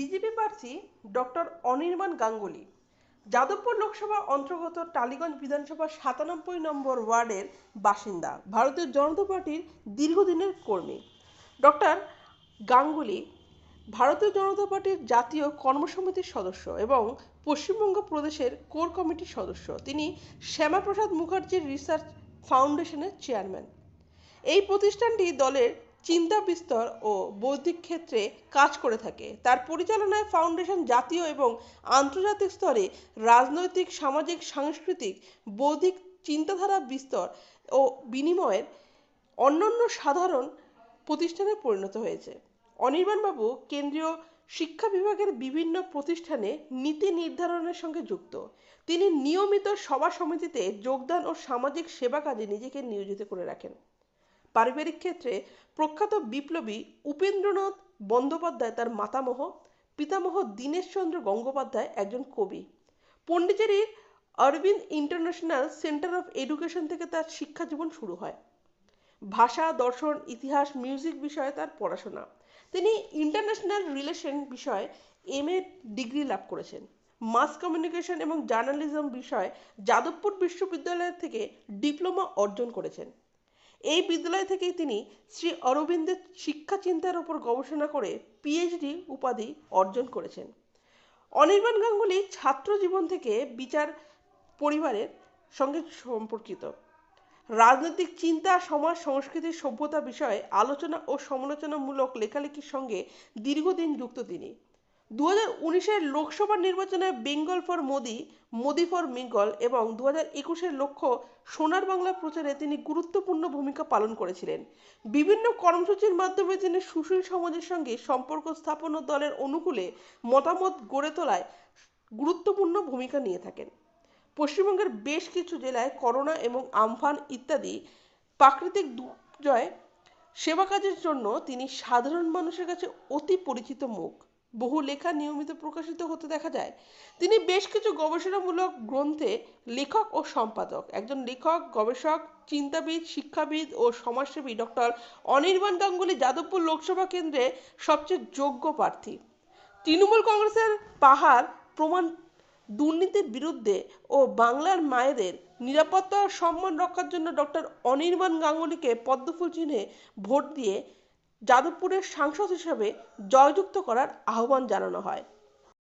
BJP প্রার্থী doctor Anirban Ganguly. Jadavpur Lok Sabha অন্তর্গত টালিগঞ্জ বিধানসভার সাতানব্বই নম্বর ওয়ার্ডের বাসিন্দা, ভারতীয় জনতা পার্টির দীর্ঘদিনের কর্মী। ডক্টর গাঙ্গুলি ভারতীয় জনতা পার্টির জাতীয় কর্মসমিতির সদস্য এবং পশ্চিমবঙ্গ প্রদেশের কোর কমিটির সদস্য। তিনি শ্যামাপ্রসাদ মুখার্জির রিসার্চ ফাউন্ডেশনের চেয়ারম্যান। এই প্রতিষ্ঠানটি দলের চিন্তা বিস্তর ও বৌদ্ধিক ক্ষেত্রে কাজ করে থাকে। তার পরিচালনায় ফাউন্ডেশন জাতীয় এবং আন্তর্জাতিক স্তরে রাজনৈতিক, সামাজিক, সাংস্কৃতিক, বৌদ্ধিক চিন্তাধারা বিস্তর ও বিনিময়ের অন্যান্য সাধারণ প্রতিষ্ঠানে পরিণত হয়েছে। অনির্বাণবাবু কেন্দ্রীয় শিক্ষা বিভাগের বিভিন্ন প্রতিষ্ঠানে নীতি নির্ধারণের সঙ্গে যুক্ত। তিনি নিয়মিত সভা সমিতিতে যোগদান ও সামাজিক সেবা কাজে নিজেকে নিয়োজিত করে রাখেন। পারিবারিক ক্ষেত্রে প্রখ্যাত বিপ্লবী উপেন্দ্রনাথ বন্দ্যোপাধ্যায় তার মাতামহ, পিতামহ দীনেশচন্দ্র গঙ্গোপাধ্যায় একজন কবি। পণ্ডিচেরির Aurobindo international centre of education থেকে তার শিক্ষা জীবন শুরু হয়। ভাষা, দর্শন, ইতিহাস, মিউজিক বিষয়ে তার পড়াশোনা। তিনি ইন্টারন্যাশনাল রিলেশন বিষয়ে এম এ ডিগ্রি লাভ করেছেন। মাস কমিউনিকেশন এবং জার্নালিজম বিষয়ে যাদবপুর বিশ্ববিদ্যালয় থেকে ডিপ্লোমা অর্জন করেছেন। এই বিদ্যালয় থেকেই তিনি শ্রী অরবিন্দের শিক্ষা চিন্তার উপর গবেষণা করে পিএইচডি উপাধি অর্জন করেছেন। অনির্বাণ গাঙ্গুলি ছাত্র জীবন থেকে বিচার পরিবারের সঙ্গে সম্পর্কিত। রাজনৈতিক চিন্তা, সমাজ সংস্কৃতি সভ্যতা বিষয়ে আলোচনা ও সমালোচনামূলক লেখালেখির সঙ্গে দীর্ঘদিন যুক্ত তিনি। দু হাজার উনিশের লোকসভা নির্বাচনে Bengal for Modi Modi for Bengal এবং দু হাজার একুশের লক্ষ্য সোনার বাংলা প্রচারে তিনি গুরুত্বপূর্ণ ভূমিকা পালন করেছিলেন। বিভিন্ন কর্মসূচির মাধ্যমে তিনি সুশীল সমাজের সঙ্গে সম্পর্ক স্থাপন ও দলের অনুকূলে মতামত গড়ে তোলায় গুরুত্বপূর্ণ ভূমিকা নিয়ে থাকেন। পশ্চিমবঙ্গের বেশ কিছু জেলায় করোনা এবং আমফান ইত্যাদি প্রাকৃতিক দুর্জয় সেবা কাজের জন্য তিনি সাধারণ মানুষের কাছে অতি পরিচিত মুখ। বহু লেখা নিয়মিত প্রকাশিত হতে দেখা যায়। তিনি বেশ কিছু গবেষণামূলক গ্রন্থে লেখক ও সম্পাদক। একজন লেখক, গবেষক, চিন্তাবিদ, শিক্ষাবিদ ও সমাজসেবী ডক্টর অনির্বাণ গাঙ্গুলি যাদবপুর লোকসভা কেন্দ্রে সবচেয়ে যোগ্য প্রার্থী। তৃণমূল কংগ্রেসের পাহাড় প্রমাণ দুর্নীতির বিরুদ্ধে ও বাংলার মায়েদের নিরাপত্তা সম্মান রক্ষার জন্য ডক্টর অনির্বাণ গাঙ্গুলিকে পদ্মফুল চিহ্নে ভোট দিয়ে যাদবপুরের সাংসদ হিসেবে জয়যুক্ত করার আহ্বান জানানো হয়।